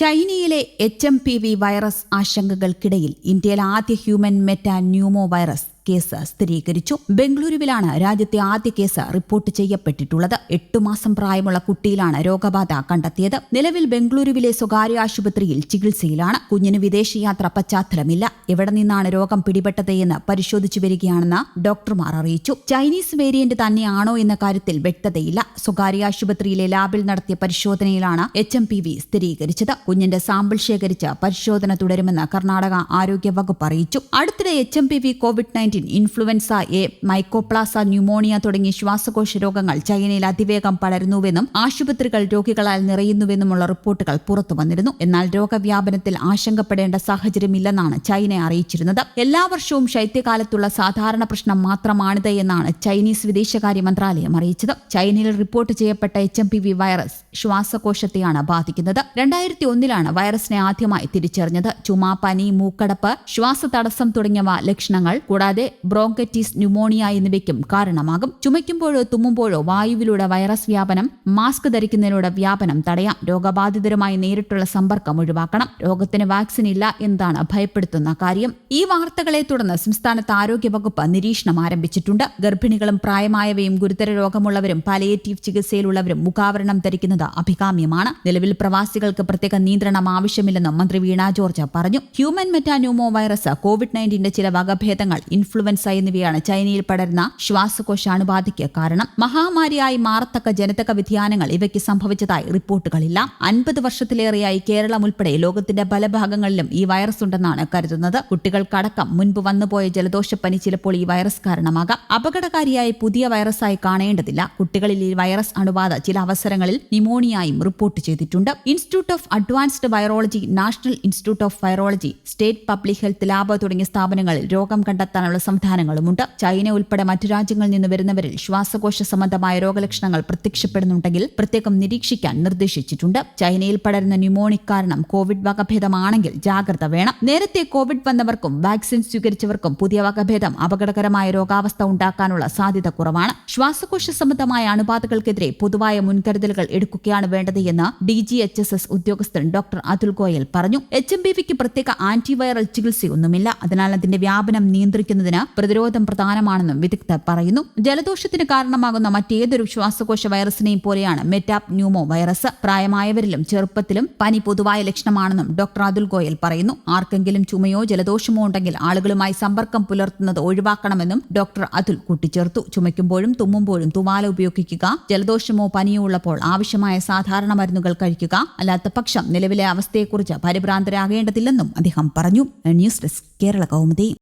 ചൈനയിലെ H M P V virus ആശങ്കകൾക്കിടയിൽ ഇന്ത്യയിൽ ആദ്യ human meta pneumo virus case സ്ഥിരീകരിച്ചു. ബംഗളൂരുവിലാണ് രാജ്യത്തെ ആദ്യ കേസ് റിപ്പോർട്ട് ചെയ്യപ്പെട്ടിട്ടുള്ളത്. എട്ടു മാസം പ്രായമുള്ള കുട്ടിയിലാണ് രോഗബാധ കണ്ടെത്തിയത്. നിലവിൽ ബംഗളൂരുവിലെ സ്വകാര്യ ആശുപത്രിയിൽ ചികിത്സയിലാണ്. കുഞ്ഞിന് വിദേശയാത്ര പശ്ചാത്തലമില്ല. എവിടെ നിന്നാണ് രോഗം പിടിപെട്ടത് എന്ന് പരിശോധിച്ചു വരികയാണെന്ന് ഡോക്ടർമാർ അറിയിച്ചു. ചൈനീസ് വേരിയന്റ് തന്നെയാണോ എന്ന കാര്യത്തിൽ വ്യക്തതയില്ല. സ്വകാര്യ ആശുപത്രിയിലെ ലാബിൽ നടത്തിയ പരിശോധനയിലാണ് എച്ച് എം പി വി സ്ഥിരീകരിച്ചത്. കുഞ്ഞിന്റെ സാമ്പിൾ ശേഖരിച്ച് പരിശോധന തുടരുമെന്ന് കർണാടക ആരോഗ്യ വകുപ്പ് അറിയിച്ചു. അടുത്തിടെ H M P V COVID nineteen influenza A mycoplasma pneumonia തുടങ്ങിയ ശ്വാസകോശ രോഗങ്ങൾ ചൈനയിൽ അതിവേഗം പടരുന്നുവെന്നും ആശുപത്രികൾ രോഗികളാൽ നിറയുന്നുവെന്നുമുള്ള റിപ്പോർട്ടുകൾ പുറത്തു വന്നിരുന്നു. എന്നാൽ രോഗവ്യാപനത്തിൽ ആശങ്കപ്പെടേണ്ട സാഹചര്യമില്ലെന്നാണ് ചൈന അറിയിച്ചിരുന്നത്. എല്ലാ വർഷവും ശൈത്യകാലത്തുള്ള സാധാരണ പ്രശ്നം മാത്രമാണിത് എന്നാണ് ചൈനീസ് വിദേശകാര്യ മന്ത്രാലയം അറിയിച്ചത്. ചൈനയിൽ റിപ്പോർട്ട് ചെയ്യപ്പെട്ട H M P V virus ശ്വാസകോശത്തെയാണ് ബാധിക്കുന്നത്. രണ്ടായിരത്തി ഒന്നിലാണ് വൈറസിനെ ആദ്യമായി തിരിച്ചറിഞ്ഞത്. ചുമ പനി മൂക്കടപ്പ് ശ്വാസതടസ്സം തുടങ്ങിയവ ലക്ഷണങ്ങൾ കൂടാതെ ബ്രോങ്കറ്റിസ് ന്യൂമോണിയ എന്നിവയ്ക്കും കാരണമാകും. ചുമയ്ക്കുമ്പോഴോ തുമ്മുമ്പോഴോ വായുവിലൂടെ വൈറസ് വ്യാപനം മാസ്ക് ധരിക്കുന്നതിലൂടെ വ്യാപനം തടയാം. രോഗബാധിതരുമായി നേരിട്ടുള്ള സമ്പർക്കം ഒഴിവാക്കണം. രോഗത്തിന് വാക്സിൻ ഇല്ല എന്നതാണ് ഭയപ്പെടുത്തുന്ന കാര്യം. ഈ വാർത്തകളെ തുടർന്ന് സംസ്ഥാനത്ത് ആരോഗ്യവകുപ്പ് നിരീക്ഷണം ആരംഭിച്ചിട്ടുണ്ട്. ഗർഭിണികളും പ്രായമായവയും ഗുരുതര രോഗമുള്ളവരും പാലിയേറ്റീവ് ചികിത്സയിലുള്ളവരും മുഖാവരണം ധരിക്കുന്നത് അഭികാമ്യമാണ്. നിലവിൽ പ്രവാസികൾക്ക് പ്രത്യേക നിയന്ത്രണം ആവശ്യമില്ലെന്നും മന്ത്രി വീണ ജോർജ് പറഞ്ഞു. ഹ്യൂമൻ മെറ്റാന്യൂമോ വൈറസ് കോവിഡ് നയന്റീന്റെ ചില വകഭേദങ്ങൾ ഇൻഫ്ലുവൻസ എന്നിവയാണ് ചൈനയിൽ പടരുന്ന ശ്വാസകോശ അണുബാധയ്ക്ക് കാരണം. മഹാമാരിയായി മാറത്തക്ക ജനിതക വ്യതിയാനങ്ങൾ ഇവയ്ക്ക് സംഭവിച്ചതായി റിപ്പോർട്ടുകളില്ല. അൻപത് വർഷത്തിലേറെയായി കേരളം ഉൾപ്പെടെ ലോകത്തിന്റെ പല ഭാഗങ്ങളിലും ഈ വൈറസ് ഉണ്ടെന്നാണ് കരുതുന്നത്. കുട്ടികൾക്കടക്കം മുൻപ് വന്നുപോയ ജലദോഷപ്പനി ചിലപ്പോൾ ഈ വൈറസ് കാരണമാകാം. അപകടകാരിയായി പുതിയ വൈറസായി കാണേണ്ടതില്ല. കുട്ടികളിൽ ഈ വൈറസ് അണുബാധ ചില അവസരങ്ങളിൽ ന്യൂമോണിയായും റിപ്പോർട്ട് ചെയ്തിട്ടുണ്ട്. Institute of advanced virology national institute of virology state public health lab തുടങ്ങിയ സ്ഥാപനങ്ങളിൽ രോഗം കണ്ടെത്താനുള്ള സംവിധാനങ്ങളുമുണ്ട്. ചൈന ഉൾപ്പെടെ മറ്റു രാജ്യങ്ങളിൽ നിന്ന് വരുന്നവരിൽ ശ്വാസകോശ സംബന്ധമായ രോഗലക്ഷണങ്ങൾ പ്രത്യക്ഷപ്പെടുന്നുണ്ടെങ്കിൽ പ്രത്യേകം നിരീക്ഷിക്കാൻ നിർദ്ദേശിച്ചിട്ടുണ്ട്. ചൈനയിൽ പടരുന്ന ന്യൂമോണിക് കാരണം കോവിഡ് വകഭേദമാണെങ്കിൽ ജാഗ്രത വേണം. നേരത്തെ കോവിഡ് വന്നവർക്കും വാക്സിൻ സ്വീകരിച്ചവർക്കും പുതിയ വകഭേദം അപകടകരമായ രോഗാവസ്ഥ ഉണ്ടാക്കാനുള്ള സാധ്യത കുറവാണ്. ശ്വാസകോശ സംബന്ധമായ അണുബാധകൾക്കെതിരെ പൊതുവായ മുൻകരുതലുകൾ എടുക്കുകയാണ് വേണ്ടത് എന്ന് D G H S S ഉദ്യോഗസ്ഥൻ ഡോക്ടർ അതുൽ ഗോയൽ പറഞ്ഞു. എച്ച് എം ബി വിക്ക് പ്രത്യേക ആന്റിവൈറൽ ചികിത്സയൊന്നുമില്ല. അതിനാൽ അതിന്റെ വ്യാപനം നിയന്ത്രിക്കുന്നതിന് പ്രതിരോധം പ്രധാനമാണെന്നും വിദഗ്ധർ പറയുന്നു. ജലദോഷത്തിന് കാരണമാകുന്ന മറ്റേതൊരു ശ്വാസകോശ വൈറസിനെയും പോലെയാണ് മെറ്റാപ് ന്യൂമോ വൈറസ്. പ്രായമായവരിലും ചെറുപ്പത്തിലും പനി പൊതുവായ ലക്ഷണമാണെന്നും ഡോക്ടർ അതുൽ ഗോയൽ പറയുന്നു. ആർക്കെങ്കിലും ചുമയോ ജലദോഷമോ ഉണ്ടെങ്കിൽ ആളുകളുമായി സമ്പർക്കം പുലർത്തുന്നത് ഒഴിവാക്കണമെന്നും ഡോക്ടർ അതുൽ കൂട്ടിച്ചേർത്തു. ചുമയ്ക്കുമ്പോഴും തുമ്മുമ്പോഴും തുവാല ഉപയോഗിക്കുക ജലദോഷമോ പനിയോ ഉള്ളപ്പോൾ ആവശ്യമായ സാധാരണ മരുന്നുകൾ കഴിക്കുക അല്ലാത്ത പക്ഷം നിലവിലെ അവസ്ഥയെക്കുറിച്ച് പരിഭ്രാന്തരാകേണ്ടതില്ലെന്നും അദ്ദേഹം പറഞ്ഞു. News desk Kerala Kaumudi.